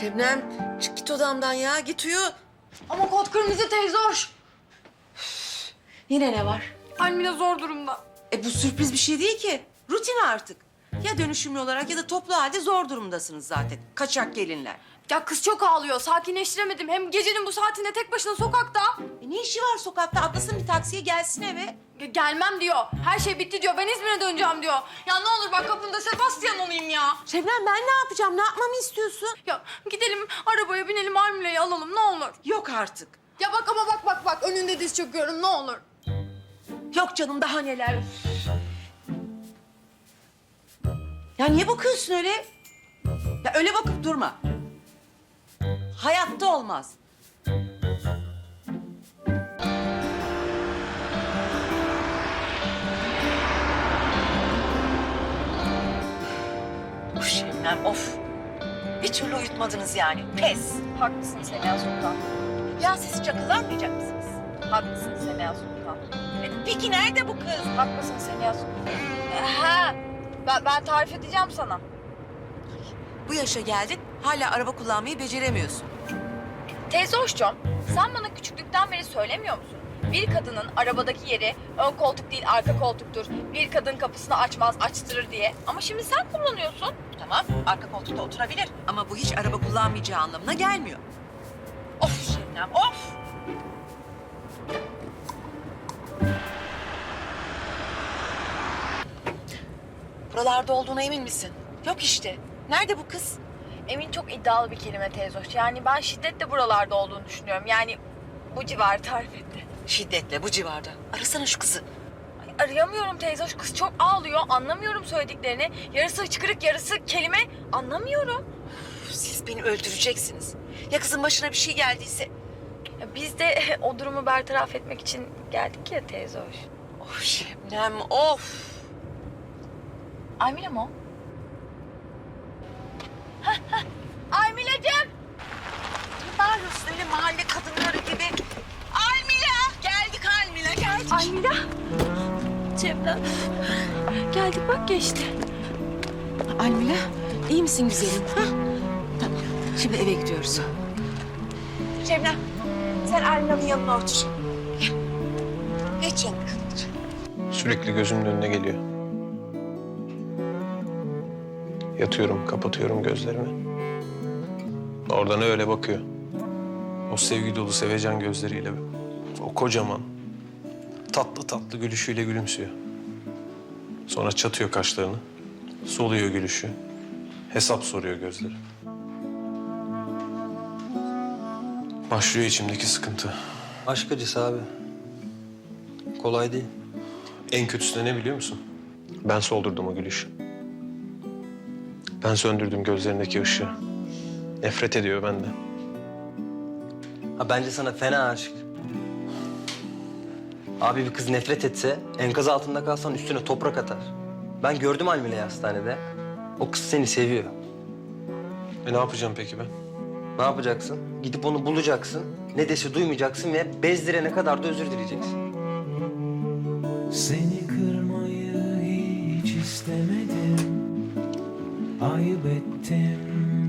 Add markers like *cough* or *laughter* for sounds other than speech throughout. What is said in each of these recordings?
Şebnem çık git odamdan ya git uyu. Ama kod kırmızı teyze hoş. Yine ne var? Almila zor durumda. E bu sürpriz bir şey değil ki. Rutin artık. Ya dönüşümlü olarak ya da toplu halde zor durumdasınız zaten. Kaçak gelinler. Ya kız çok ağlıyor. Sakinleştiremedim. Hem gecenin bu saatinde tek başına sokakta. E ne işi var sokakta? Atlasın bir taksiye gelsin eve. Ge- Gelmem diyor. Her şey bitti diyor. Ben İzmir'e döneceğim diyor. Ya ne olur bak kapında Sebastian olayım ya. Şebnem ben ne yapacağım? Ne yapmamı istiyorsun? Ya gidelim arabaya binelim Almila'yı alalım ne olur. Yok artık. Ya bak ama bak bak bak önünde diz çöküyorum ne olur. Yok canım daha neler. Ya niye bakıyorsun öyle? Ya öyle bakıp durma. Hayatta olmaz. Of Şebnem of. Bir türlü uyutmadınız yani. Pes. Haklısın Semiha Sultan. Ya siz çakılanmayacak mısınız? Haklısın Semiha Sultan. E, Peki nerede bu kız? Haklısın Semiha Sultan. Ha, ben, ben tarif edeceğim sana. Bu yaşa geldin hala araba kullanmayı beceremiyorsun. Teyze hoşçum, sen bana küçüklükten beri söylemiyor musun? Bir kadının arabadaki yeri ön koltuk değil arka koltuktur. Bir kadın kapısını açmaz açtırır diye. Ama şimdi sen kullanıyorsun. Tamam, arka koltukta oturabilir. Ama bu hiç araba kullanmayacağı anlamına gelmiyor. Of Şebnem, of! Buralarda olduğuna emin misin? Yok işte. Nerede bu kız? Emin çok iddialı bir kelime teyze hoş. Yani ben şiddetle buralarda olduğunu düşünüyorum. Yani bu civarı tarif etti. Şiddetle bu civarda. Arasana şu kızı. Ay, Arayamıyorum teyze hoş. Kız çok ağlıyor. Anlamıyorum söylediklerini. Yarısı hıçkırık yarısı kelime. Anlamıyorum. Üf, Siz beni öldüreceksiniz. Ya kızın başına bir şey geldiyse? Ya Biz de *laughs* o durumu bertaraf etmek için geldik ya teyze hoş. Of Şebnem, of! Aymile mi o? Ne bağırıyorsun öyle mahalle kadınları gibi? Almila! Geldik Almila, geldik. Aymila. Cemden. Geldik bak geçti. Almila, iyi misin güzelim? Ha? Tamam, şimdi eve gidiyoruz. Şebnem, sen Almila'nın yanına otur. Gel. Geç yanına. Sürekli gözümün önüne geliyor. Yatıyorum, kapatıyorum gözlerimi. Oradan öyle bakıyor. O sevgi dolu sevecen gözleriyle, o kocaman, tatlı tatlı gülüşüyle gülümsüyor. Sonra çatıyor kaşlarını, soluyor gülüşü. Hesap soruyor gözleri. Başlıyor içimdeki sıkıntı. Aşk acısı abi. Kolay değil. En kötüsü de ne biliyor musun? Ben soldurdum o gülüşü. Ben söndürdüm gözlerindeki ışığı. Nefret ediyor benden. Ha bence sana fena aşık. Abi bir kız nefret etse enkaz altında kalsan üstüne toprak atar. Ben gördüm Almile'yi hastanede. O kız seni seviyor. E ne yapacağım peki ben? Ne yapacaksın? Gidip onu bulacaksın. Ne dese duymayacaksın ve bezdirene kadar da özür dileyeceksin. Seni Ayıp ettim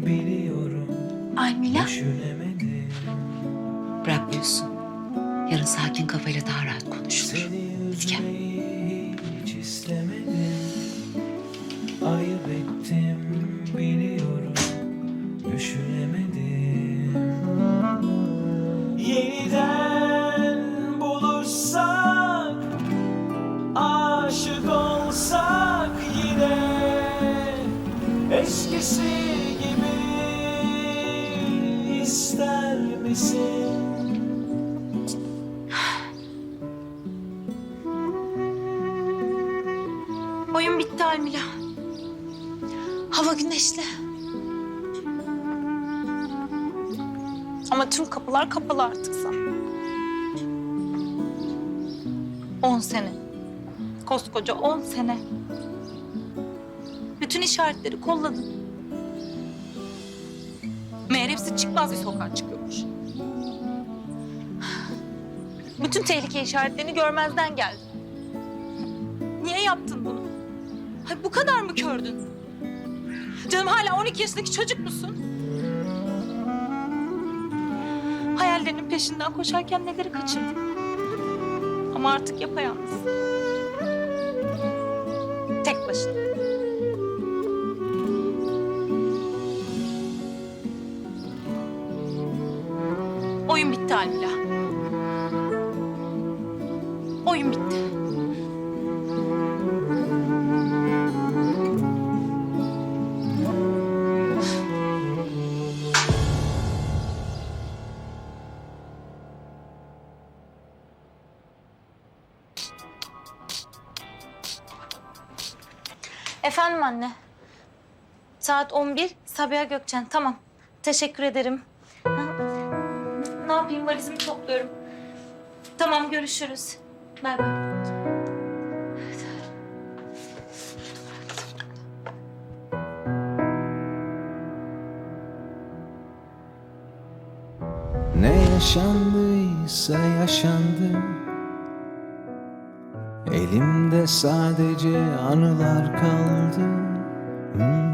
biliyorum Almila Düşünemedim bırakmıyorsun. Yarın sakin kafayla daha rahat konuşulur. Seni Gel. hiç istemedim Ayıp ettim Oyun bitti Almila. Hava güneşli. Ama tüm kapılar kapalı artık sana. On sene. Koskoca on sene. Bütün işaretleri kolladın. Meğer hepsi çıkmaz bir sokağa çıkıyormuş. Bütün tehlike işaretlerini görmezden geldin. mı kördün? Canım hala 12 yaşındaki çocuk musun? Hayallerinin peşinden koşarken neleri kaçırdın? Ama artık yapayalnız. Tek başına. Efendim anne. Saat 11 Sabiha Gökçen. Tamam. Teşekkür ederim. Ha? Ne yapayım valizimi topluyorum. Tamam görüşürüz. Bay bay. Ne yaşandıysa yaşandı Elimde sadece anılar kaldı Almila?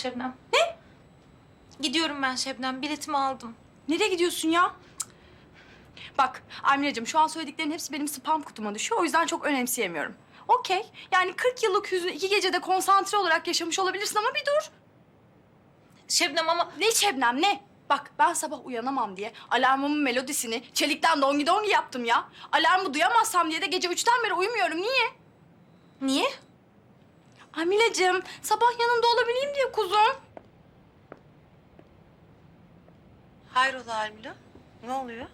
Şebnem. Ne? Gidiyorum ben Şebnem. Biletimi aldım. Nereye gidiyorsun ya? Cık. Bak Almila'cığım şu an söylediklerin hepsi benim spam kutuma düşüyor. O yüzden çok önemseyemiyorum. Okey. Yani 40 yıllık hüznü iki gecede konsantre olarak yaşamış olabilirsin ama bir dur. Şebnem ama Ne Şebnem ne? Bak ben sabah uyanamam diye alarmımın melodisini çelikten dongi dongi yaptım ya. Alarmı duyamazsam diye de gece üçten beri uyumuyorum. Niye? niye? Amilacığım sabah yanında olabileyim diye kuzum. Hayrola Almila? Ne oluyor?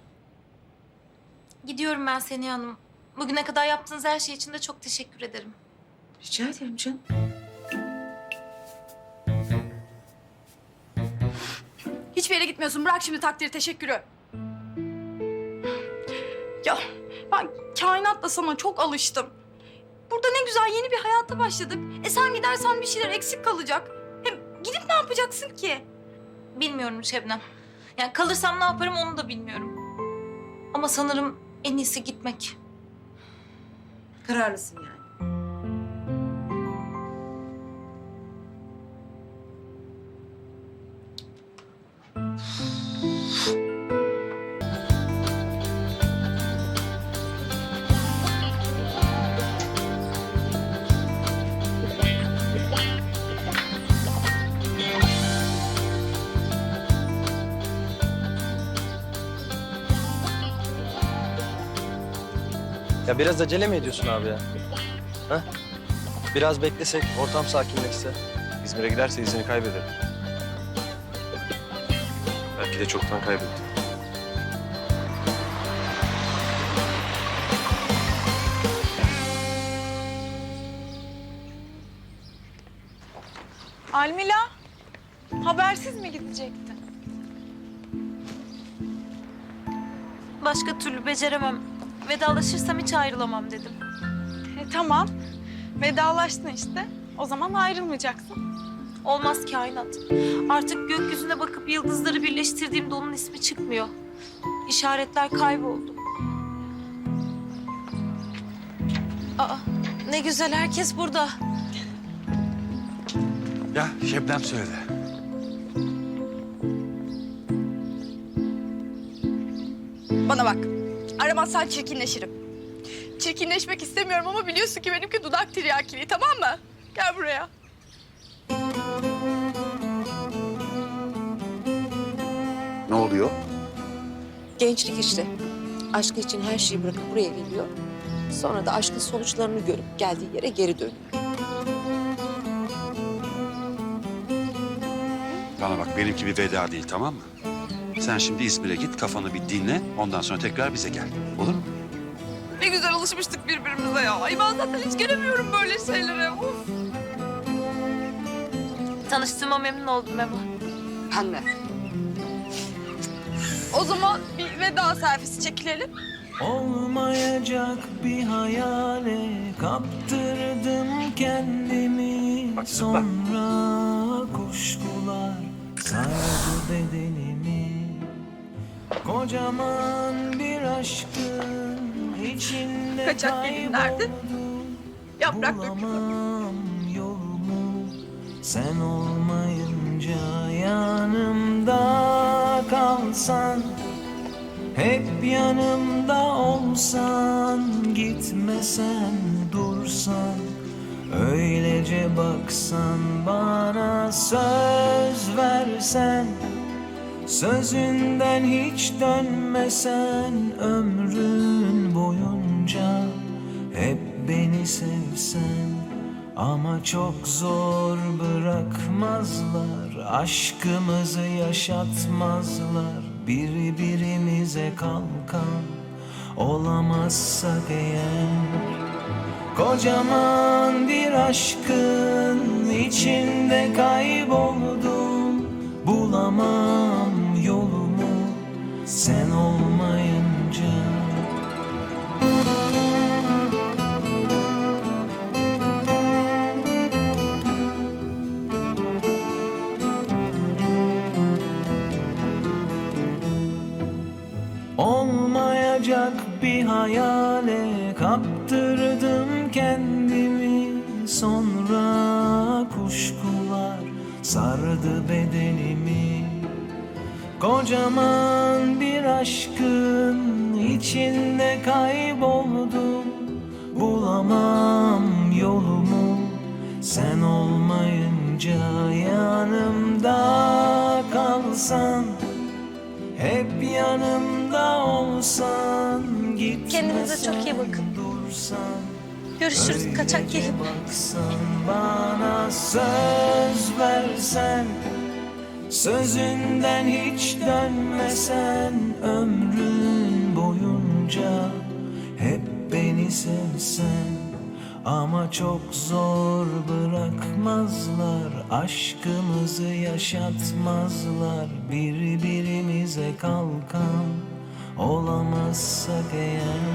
Gidiyorum ben Seniha Hanım. Bugüne kadar yaptığınız her şey için de çok teşekkür ederim. Rica ederim canım. Hiçbir yere gitmiyorsun. Bırak şimdi takdiri teşekkürü. Ya ben kainatla sana çok alıştım. Burada ne güzel yeni bir hayata başladık. E sen gidersen bir şeyler eksik kalacak. Hem gidip ne yapacaksın ki? Bilmiyorum Şebnem. Yani kalırsam ne yaparım onu da bilmiyorum. Ama sanırım en iyisi gitmek. Kararlısın yani. Ya biraz acele mi ediyorsun abi ya? Ha? Biraz beklesek, ortam sakinleşse. İzmir'e giderse izini kaybeder. Belki de çoktan kaybetti. Almila, habersiz mi gidecektin? Başka türlü beceremem. Vedalaşırsam hiç ayrılamam dedim. E, tamam. Vedalaştın işte. O zaman ayrılmayacaksın. Olmaz kainat. Artık gökyüzüne bakıp yıldızları birleştirdiğimde onun ismi çıkmıyor. İşaretler kayboldu. Aa, ne güzel herkes burada. Ya Şebnem söyledi. Bana bak. Aramazsan çirkinleşirim. Çirkinleşmek istemiyorum ama biliyorsun ki benimki dudak tiryakiliği tamam mı? Gel buraya. Ne oluyor? Gençlik işte. Aşkı için her şeyi bırakıp buraya geliyor. Sonra da aşkın sonuçlarını görüp geldiği yere geri dönüyor. Bana bak benimki bir veda değil tamam mı? Sen şimdi İzmir'e git kafanı bir dinle ondan sonra tekrar bize gel. Olur mu? Ne güzel alışmıştık birbirimize ya. Ay ben zaten hiç gelemiyorum böyle şeylere. Of. Tanıştığıma memnun oldum Memo. Ben de. O zaman bir veda selfisi çekilelim. Olmayacak bir hayale kaptırdım kendimi Sonra kuşkular sardı bedenimi Kocaman bir aşkın içinde Kaçak gelin nerede? Yaprak. Bulamam yolumu sen olmayınca yanımda kalsan hep yanımda olsan gitmesen dursan öylece baksan bana söz versen Sözünden hiç dönmesen ömrün boyunca hep beni sevsen ama çok zor bırakmazlar aşkımızı yaşatmazlar biri birimize kalkan olamazsak eğer. Kocaman bir aşkın içinde kayboldum sen olmayınca. Olmayacak bir hayale kaptırdım kendimi. Sonra kuşkular sardı bedenimi. Kocaman aşkın içinde kayboldum Bulamam yolumu sen olmayınca yanımda kalsan hep yanımda olsan gitmesen Kendinize çok iyi bakın. dursan Görüşürüz kaçak gelin. baksan bana söz versen Sözünden hiç dönmesen ömrün boyunca Hep beni sevsen. Ama çok zor bırakmazlar Aşkımızı yaşatmazlar. Birbirimize kalkan olamazsak eğer.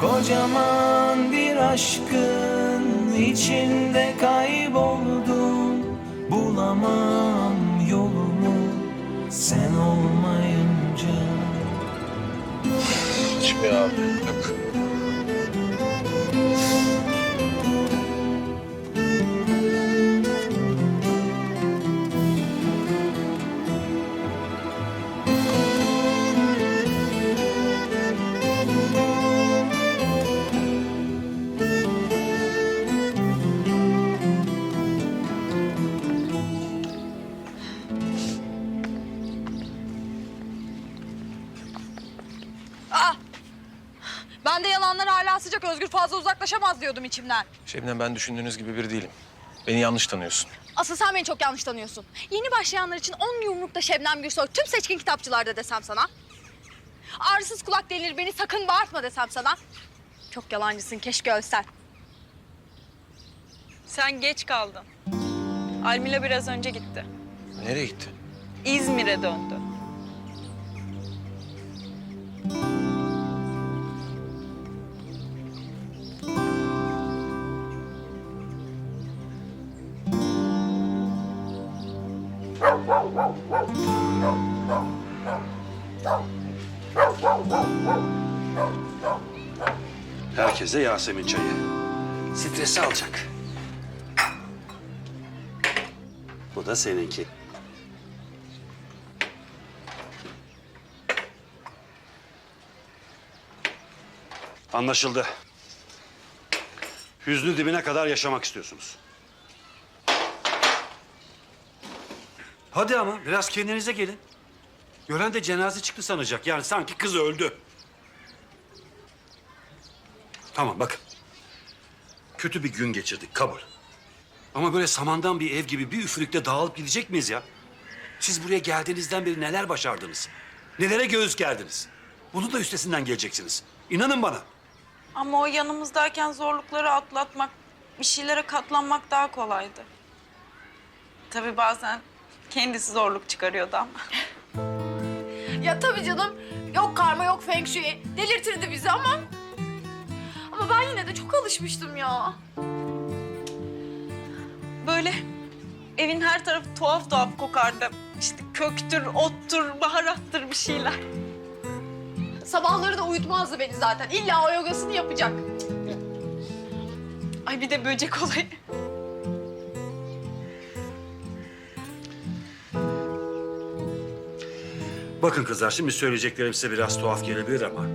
Kocaman bir aşkın içinde kayboldum Bulamam sen olmayınca Çıkmıyor abi. Yok. Sıcak. Özgür fazla uzaklaşamaz diyordum içimden. Şebnem ben düşündüğünüz gibi biri değilim. Beni yanlış tanıyorsun. Asıl sen beni çok yanlış tanıyorsun. Yeni başlayanlar için on yumrukta Şebnem Gürsoy tüm seçkin kitapçılarda desem sana. Ağrısız kulak delirir beni sakın bağırtma desem sana. Çok yalancısın keşke ölsen. Sen geç kaldın. Almila biraz önce gitti. Nereye gitti? İzmir'e döndü. Herkese Yasemin çayı. Stresi alacak. Bu da seninki. Anlaşıldı. Hüznü dibine kadar yaşamak istiyorsunuz. Hadi ama biraz kendinize gelin. Gören de cenaze çıktı sanacak. Yani sanki kız öldü. Tamam bakın. Kötü bir gün geçirdik kabul. Ama böyle samandan bir ev gibi bir üfürükte dağılıp gidecek miyiz ya? Siz buraya geldiğinizden beri neler başardınız? Nelere göğüs gerdiniz? Bunu da üstesinden geleceksiniz. İnanın bana. Ama o yanımızdayken zorlukları atlatmak, bir şeylere katlanmak daha kolaydı. Tabii bazen kendisi zorluk çıkarıyordu ama. *laughs* Ya tabii canım. Yok karma yok feng shui. Delirtirdi bizi ama... Ama ben yine de çok alışmıştım ya. Böyle evin her tarafı tuhaf tuhaf kokardı. İşte köktür, ottur, baharattır bir şeyler. Sabahları da uyutmazdı beni zaten. İlla o yogasını yapacak. Ay bir de böcek olayı. Bakın kızlar şimdi söyleyeceklerim size biraz tuhaf gelebilir ama...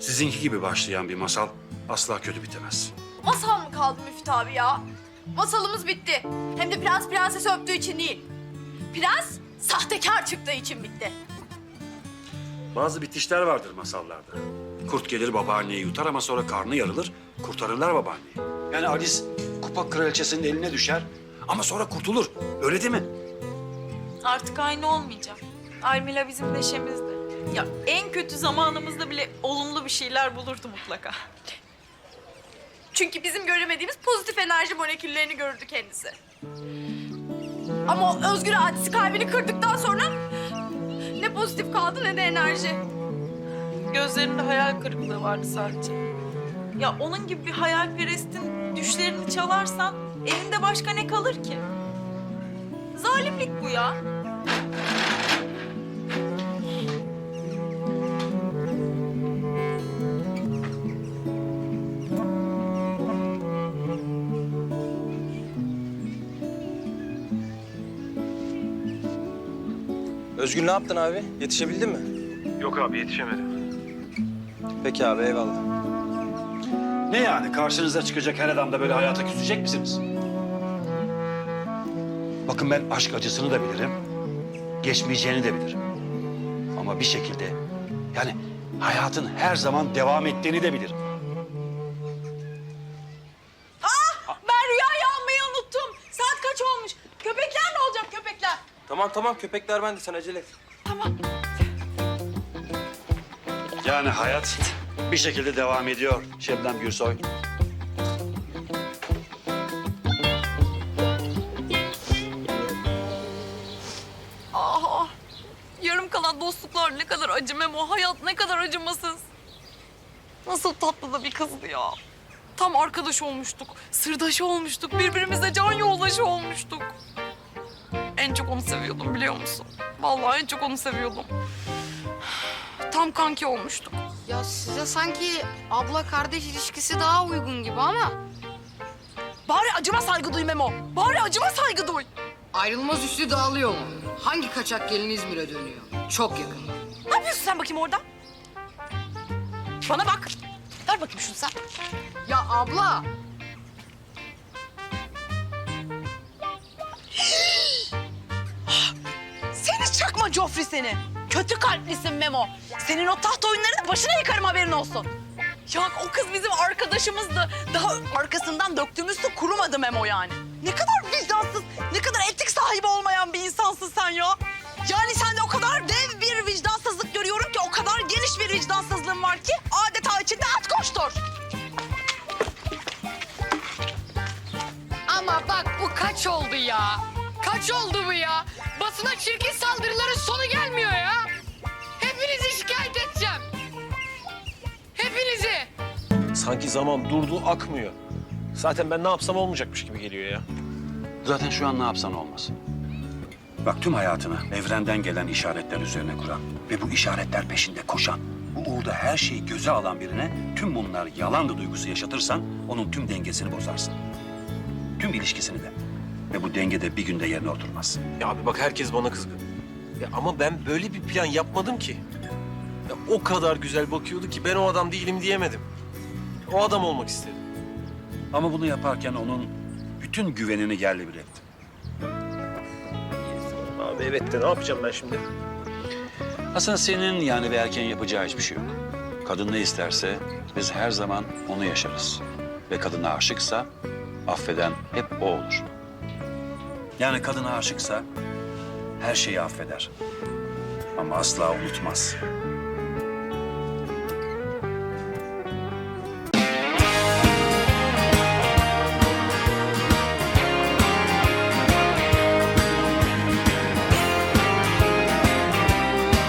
...sizinki gibi başlayan bir masal asla kötü bitemez. Masal mı kaldı Müftü abi ya? Masalımız bitti. Hem de prens prensesi öptüğü için değil. Prens sahtekar çıktığı için bitti. Bazı bitişler vardır masallarda. Kurt gelir babaanneyi yutar ama sonra karnı yarılır, kurtarırlar babaanneyi. Yani Alice kupa kraliçesinin eline düşer ama sonra kurtulur. Öyle değil mi? Artık aynı olmayacak. Almila bizim neşemizdi. Ya en kötü zamanımızda bile olumlu bir şeyler bulurdu mutlaka. Çünkü bizim göremediğimiz pozitif enerji moleküllerini görürdü kendisi. Ama o özgür hadisi kalbini kırdıktan sonra ne pozitif kaldı ne de enerji. Gözlerinde hayal kırıklığı vardı sadece. Ya onun gibi bir hayalperestin düşlerini çalarsan elinde başka ne kalır ki? Zalimlik bu ya. Özgür ne yaptın abi? Yetişebildin mi? Yok abi yetişemedim. Peki abi eyvallah. Ne yani karşınıza çıkacak her adamda böyle hayata küsecek misiniz? Bakın ben aşk acısını da bilirim. Geçmeyeceğini de bilirim. Ama bir şekilde yani hayatın her zaman devam ettiğini de bilirim. Tamam tamam köpekler bende sen acele et. Yani hayat bir şekilde devam ediyor Şebnem Gürsoy. Aha. Yarım kalan dostluklar ne kadar acı Memo. Hayat ne kadar acımasız. Nasıl tatlı da bir kızdı ya. Tam arkadaş olmuştuk. Sırdaş olmuştuk. Birbirimize can yoldaşı olmuştuk. En çok onu seviyordum biliyor musun? Vallahi en çok onu seviyordum. Tam kanki olmuştuk. Ya size sanki abla kardeş ilişkisi daha uygun gibi ama Bari acıma saygı duy Memo. Bari acıma saygı duy. ayrılmaz üstü dağılıyor mu? Hangi kaçak gelin İzmir'e dönüyor? Çok yakın. Ne yapıyorsun sen bakayım orada? Bana bak. Ver bakayım şunu sen. Ya abla Çakma Joffrey seni. Kötü kalplisin Memo. Senin o taht oyunlarını başına yıkarım haberin olsun. Ya o kız bizim arkadaşımızdı. Daha arkasından döktüğümüz su kurumadı Memo yani. Ne kadar vicdansız, ne kadar etik sahibi olmayan bir insansın sen ya. Yani sende o kadar dev bir vicdansızlık görüyorum ki, o kadar geniş bir vicdansızlığın var ki adeta içinde at koştur. ama bak bu kaç oldu ya? Kaç oldu bu ya? Basına çirkin saldırıların sonu gelmiyor ya. Hepinizi şikayet edeceğim. Hepinizi. Sanki zaman durdu akmıyor. Zaten ben ne yapsam olmayacakmış gibi geliyor ya. Zaten şu an ne yapsan olmaz. Bak tüm hayatını evrenden gelen işaretler üzerine kuran ve bu işaretler peşinde koşan, bu uğurda her şeyi göze alan birine tüm bunlar yalandı duygusu yaşatırsan onun tüm dengesini bozarsın. Tüm ilişkisini de. Ve bu denge de bir günde yerine oturmaz. Ya abi bak herkes bana kızgın. Ya ama ben böyle bir plan yapmadım ki. Ya o kadar güzel bakıyordu ki ben o adam değilim diyemedim. O adam olmak istedim. Ama bunu yaparken onun bütün güvenini yerle bir ettim. Abi evet de ne yapacağım ben şimdi? Aslında senin yani bir erkeğin yapacağı hiçbir şey yok. Kadın ne isterse biz her zaman onu yaşarız. Ve kadına aşıksa affeden hep o olur. Yani kadına aşıksa her şeyi affeder. Ama asla unutmaz.